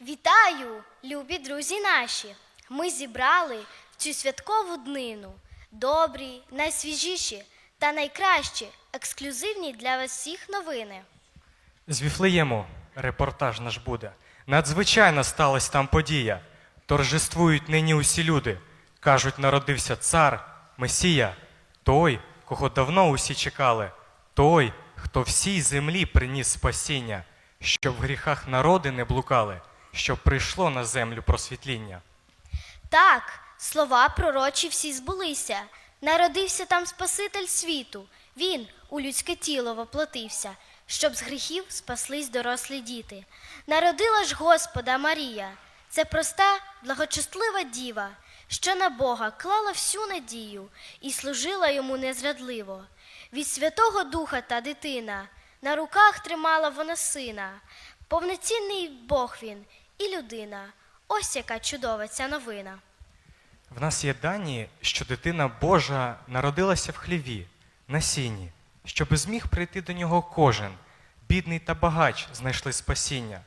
Вітаю, любі друзі наші! Ми зібрали в цю святкову днину добрі, найсвіжіші та найкращі ексклюзивні для вас всіх новини. З Віфлеєму репортаж наш буде. Надзвичайно сталася там подія. Торжествують нині усі люди. Кажуть, народився цар, Месія, той, кого давно усі чекали, той, хто всій землі приніс спасіння, щоб в гріхах народи не блукали, щоб прийшло на землю просвітління. Так, слова пророчі всі збулися. Народився там Спаситель світу. Він у людське тіло воплотився, щоб з гріхів спаслись дорослі діти. Народила ж Господа Марія. Це проста, благочестлива діва, що на Бога клала всю надію і служила йому незрадливо. Від Святого Духа та дитина на руках тримала вона сина. Повноцінний Бог він і людина. Ось яка чудова ця новина. В нас є дані, що дитина Божа народилася в хліві, на сіні, щоби зміг прийти до нього кожен, бідний та багач знайшли спасіння.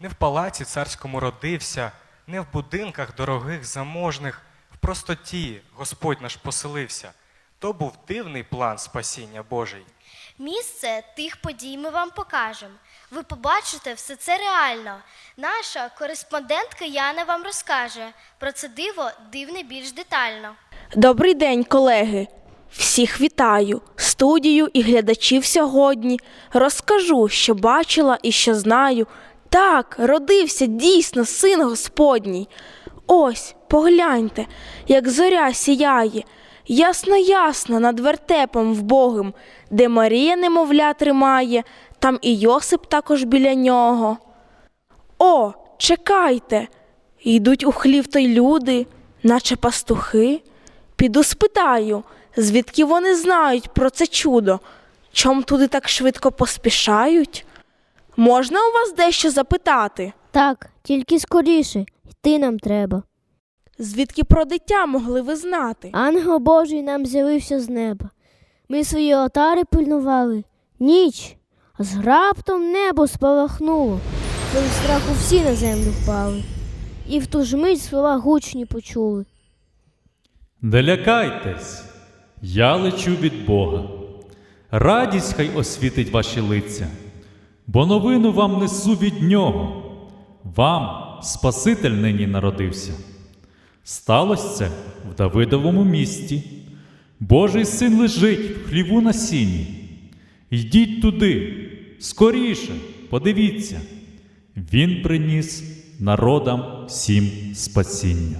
Не в палаці царському родився, не в будинках дорогих заможних, в простоті Господь наш поселився. То був дивний план спасіння Божий. Місце тих подій ми вам покажемо. Ви побачите все це реально. Наша кореспондентка Яна вам розкаже про це диво дивне більш детально. Добрий день, колеги! Всіх вітаю, студію і глядачів сьогодні. Розкажу, що бачила і що знаю. Так, родився дійсно син Господній. Ось, погляньте, як зоря сіяє, ясно ясно над вертепом вбогим, де Марія немовля тримає, там і Йосип також біля нього. О, чекайте. Йдуть у хлів той люди, наче пастухи. Піду спитаю, звідки вони знають про це чудо, чом туди так швидко поспішають? Можна у вас дещо запитати? Так, тільки скоріше, йти нам треба. Звідки про дитя могли ви знати? Ангел Божий нам з'явився з неба. Ми свої отари пильнували. Ніч, з раптом небо спалахнуло. Від страху всі на землю впали. І в ту ж мить слова гучні почули. Не лякайтесь, я лечу від Бога. Радість хай освітить ваші лиця, бо новину вам несу від нього. Вам Спаситель нині народився. Сталося це в Давидовому місті. Божий син лежить в хліву на сіні. Йдіть туди, скоріше, подивіться. Він приніс народам всім спасіння.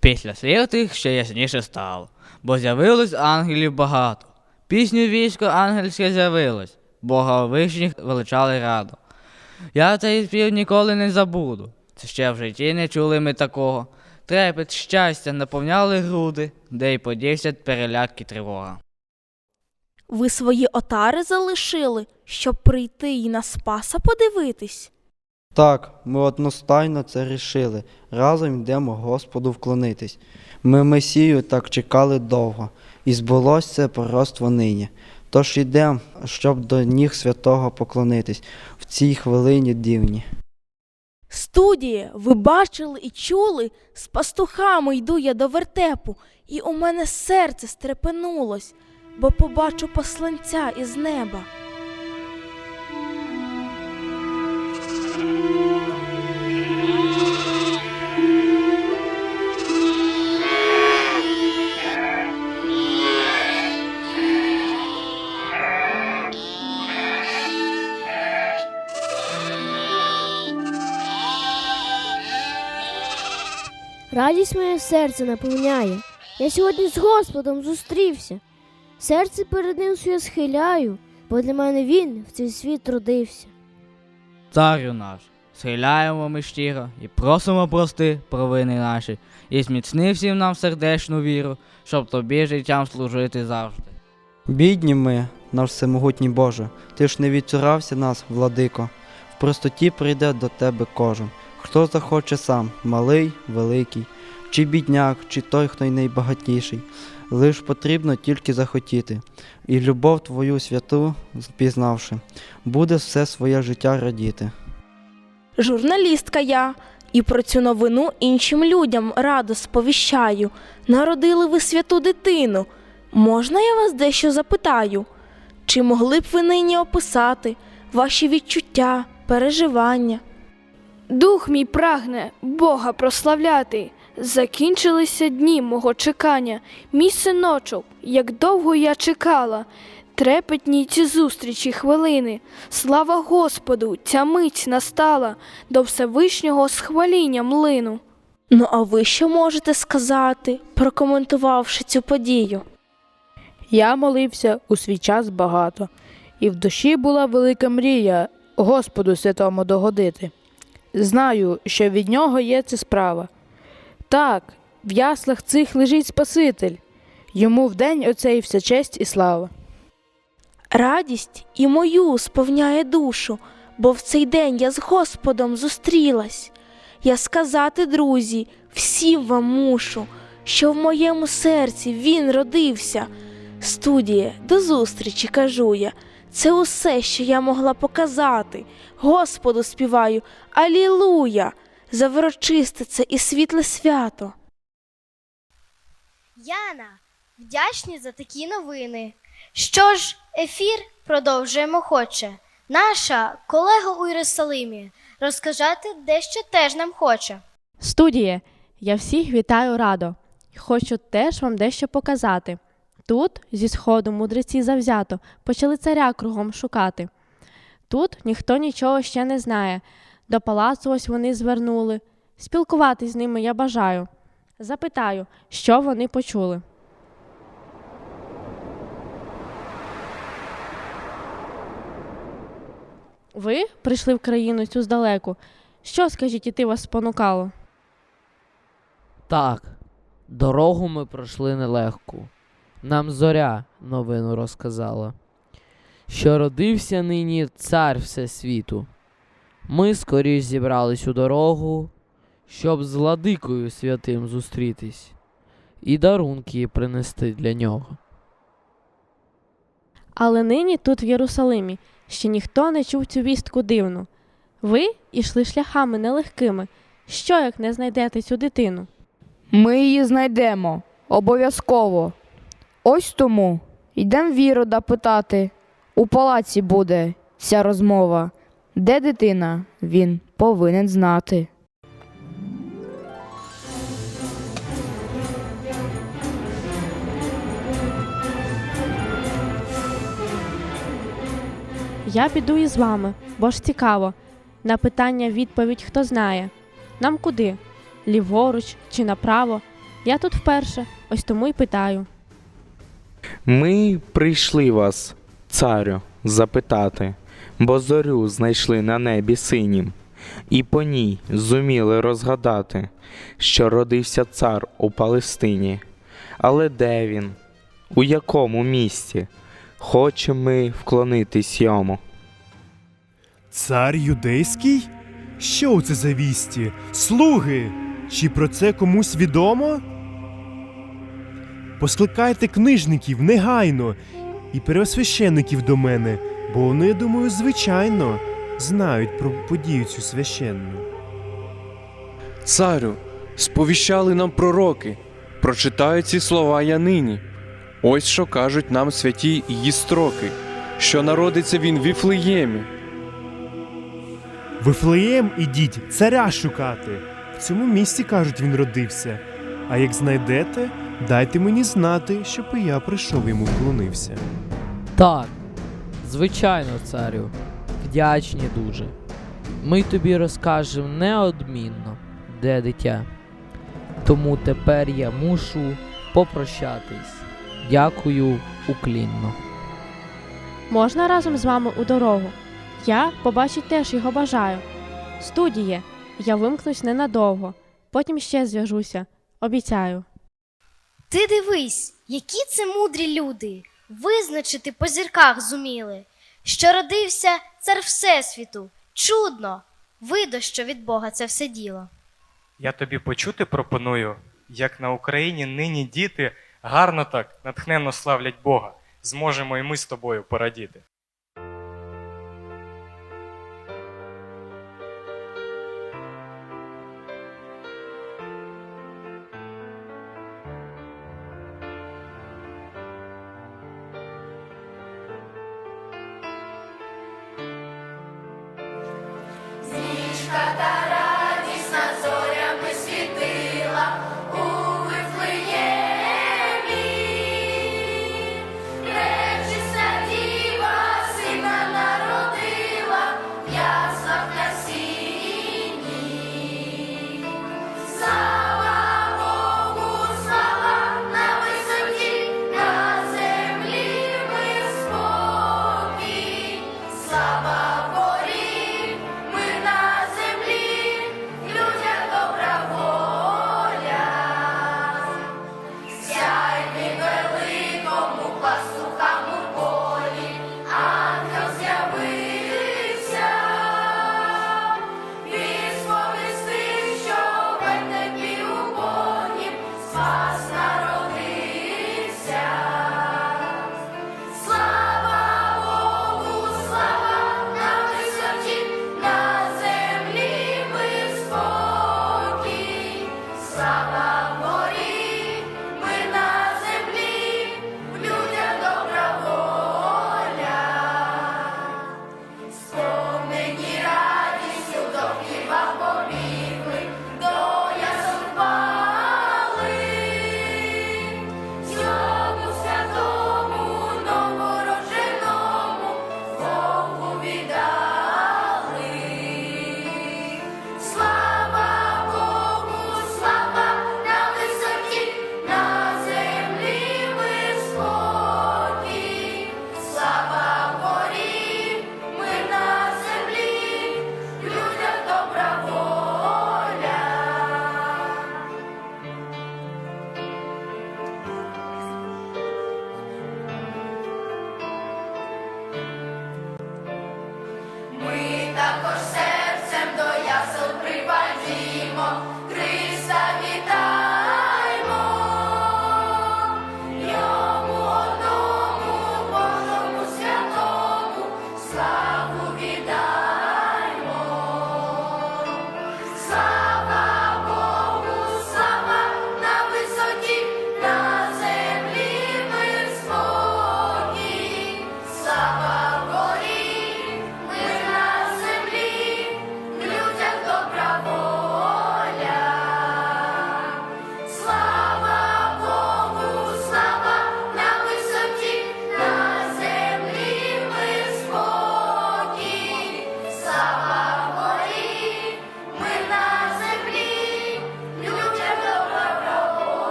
Після слів тих ще ясніше стало, бо з'явилось ангелів багато. Пісню військо ангельське з'явилось, Бога вишніх величали радо. Я цей спів ніколи не забуду. Це ще в житті не чули ми такого. Трепет щастя наповняли груди, де й подівся переляк і тривога. Ви свої отари залишили, щоб прийти і на Спаса подивитись? Так, ми одностайно це рішили. Разом йдемо Господу вклонитись. Ми Месію так чекали довго, і збулось це пророцтво нині. Тож йдемо, щоб до ніг святого поклонитись в цій хвилині дивні. Студія, ви бачили і чули, з пастухами йду я до вертепу, і у мене серце стрепенулось, бо побачу посланця із неба. Радість моє серце наповняє. Я сьогодні з Господом зустрівся. Серце перед ним своє схиляю, бо для мене він в цей світ родився. Царю наш, схиляємо ми щиро і просимо прости провини наші, і зміцни всім нам сердечну віру, щоб тобі життям служити завжди. Бідні ми, наш всемогутній Боже, ти ж не відцурався нас, владико. В простоті прийде до тебе кожен, хто захоче сам, малий, великий, чи бідняк, чи той, хто й найбагатіший. Лиш потрібно тільки захотіти, і любов твою святу, пізнавши, буде все своє життя радіти. журналістка я, і про цю новину іншим людям радо сповіщаю. Народили ви святу дитину. Можна я вас дещо запитаю? Чи могли б ви нині описати ваші відчуття, переживання? Дух мій прагне Бога прославляти. Закінчилися дні мого чекання. Мій синочок, як довго я чекала. Трепетні ці зустрічі хвилини. Слава Господу, ця мить настала, до Всевишнього схваління млину. Ну а ви що можете сказати, прокоментувавши цю подію? Я молився у свій час багато, і в душі була велика мрія Господу святому догодити. Знаю, що від нього є ця справа. Так, в яслах цих лежить Спаситель, йому вдень оцей вся честь і слава. Радість і мою сповняє душу, бо в цей день я з Господом зустрілась. Я сказати, друзі, всім вам мушу, що в моєму серці він родився. Студія, до зустрічі, кажу я. Це усе, що я могла показати. Господу співаю Алілуя! За врочисте це і світле свято. Яна, вдячні за такі новини. Що ж, ефір продовжуємо хоче. Наша колега у Єрусалимі розказати дещо теж нам хоче. Студіє, я всіх вітаю радо. Хочу теж вам дещо показати. Тут, зі сходу, мудреці завзято почали царя кругом шукати. Тут ніхто нічого ще не знає. До палацу ось вони звернули. Спілкуватись з ними я бажаю. Запитаю, що вони почули. Ви прийшли в країну цю здалеку. Що, скажіть, іти вас спонукало? Так, дорогу ми пройшли нелегку. Нам зоря новину розказала, що родився нині цар всесвіту. Ми скоріш зібрались у дорогу, щоб з владикою святим зустрітись і дарунки принести для нього. Але нині тут, в Єрусалимі, ще ніхто не чув цю вістку дивну. Ви ішли шляхами нелегкими. Що, як не знайдете цю дитину? Ми її знайдемо обов'язково. Ось тому йдем Вірода питати. У палаці буде ця розмова. Де дитина, він повинен знати. Я піду із вами, бо ж цікаво. На питання відповідь хто знає. Нам куди? Ліворуч чи направо? Я тут вперше, ось тому й питаю. Ми прийшли вас, царю, запитати, бо зорю знайшли на небі синім, і по ній зуміли розгадати, що родився цар у Палестині. Але де він? У якому місті? Хочемо ми вклонитись йому. Цар юдейський? Що це за вісті? Слуги? Чи про це комусь відомо? Поскликайте книжників негайно і первосвящеників до мене, бо вони, думаю, звичайно знають про подію цю священну. Царю, сповіщали нам пророки, прочитаю ці слова я нині. Ось що кажуть нам святі її строки, що народиться він в Віфлеємі. В Вифлеєм ідіть царя шукати. В цьому місті, кажуть, він родився. А як знайдете, дайте мені знати, щоб і я прийшов йому вклонився. Так, звичайно, царю, вдячні дуже. Ми тобі розкажемо неодмінно, де дитя. Тому тепер я мушу попрощатись. Дякую уклінно. Можна разом з вами у дорогу? Я побачить теж його бажаю. Студіє, я вимкнусь ненадовго, потім ще зв'яжуся, обіцяю. Ти дивись, які це мудрі люди, визначити по зірках зуміли, що родився цар Всесвіту. Чудно! видо, що від Бога це все діло. Я тобі почути пропоную, як на Україні нині діти гарно так натхненно славлять Бога. Зможемо і ми з тобою порадіти.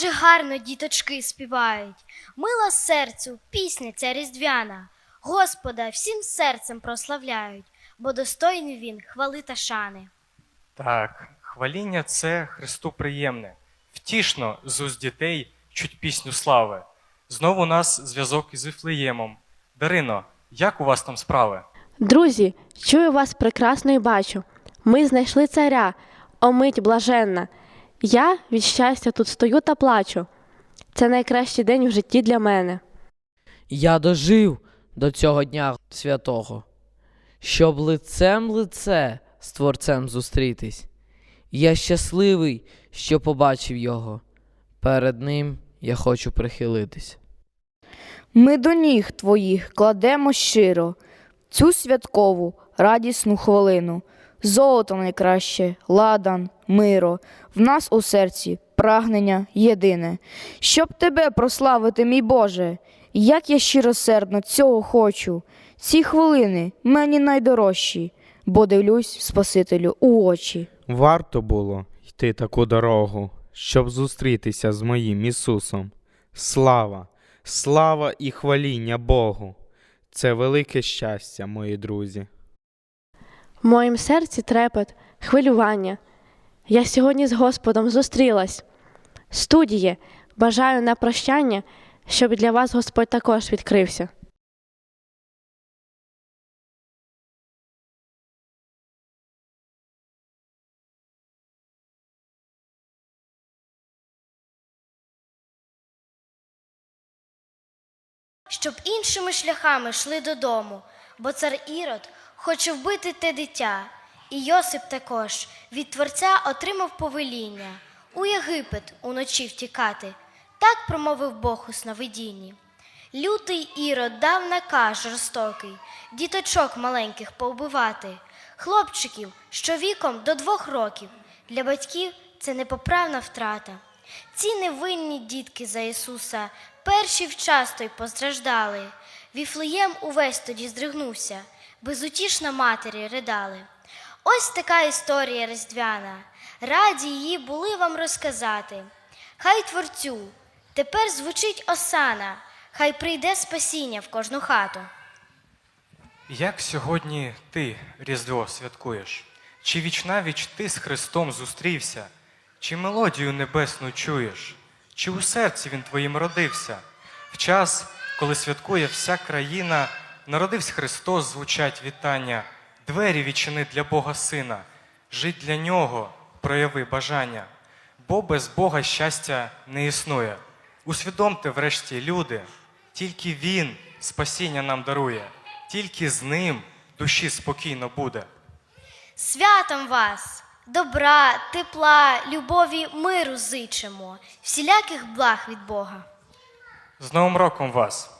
Же гарно діточки співають, мила серцю пісня ця різдвяна, Господа всім серцем прославляють, бо достойний він хвали та шани. Так, хваління це Христу приємне. Втішно з уст дітей чуть пісню слави. Знову у нас зв'язок із Вифлеємом. Дарино, як у вас там справи? Друзі, чую вас прекрасно і бачу. Ми знайшли царя, омить блаженна. Я від щастя тут стою та плачу. Це найкращий день у житті для мене. Я дожив до цього дня святого, щоб лицем лице з Творцем зустрітись. Я щасливий, що побачив його. Перед ним я хочу прихилитись. Ми до ніг твоїх кладемо щиро цю святкову радісну хвилину. Золото найкраще, ладан, миро, в нас у серці прагнення єдине. Щоб тебе прославити, мій Боже, як я щиросердно цього хочу. Ці хвилини мені найдорожчі, бо дивлюсь Спасителю у очі. Варто було йти таку дорогу, щоб зустрітися з моїм Ісусом. Слава, слава і хваління Богу. Це велике щастя, мої друзі. В моїм серці трепет, хвилювання. Я сьогодні з Господом зустрілась. Студіє, бажаю на прощання, щоб для вас Господь також відкрився. щоб іншими шляхами йшли додому, бо цар Ірод хоче вбити те дитя. І Йосип також від Творця отримав повеління у Єгипет уночі втікати. Так промовив Бог у сновидінні. Лютий ірод дав наказ жорстокий, діточок маленьких повбивати, хлопчиків, що віком до двох років. Для батьків це непоправна втрата. Ці невинні дітки за Ісуса перші вчасно й постраждали. Віфлеєм увесь тоді здригнувся, безутішно матері ридали. Ось така історія різдвяна. Раді її були вам розказати. Хай творцю тепер звучить осана, хай прийде спасіння в кожну хату. Як сьогодні ти Різдво святкуєш? Чи вічнавіч ти з Христом зустрівся? Чи мелодію небесну чуєш? Чи у серці він твоїм родився? В час, коли святкує вся країна, народився Христос, звучать вітання, двері відчини для Бога Сина, жить для нього, прояви бажання. Бо без Бога щастя не існує. Усвідомте, врешті, люди, тільки Він спасіння нам дарує, тільки з ним душі спокійно буде. Святом вас! Добра, тепла, любові, миру зичимо, всіляких благ від Бога. З Новим роком вас!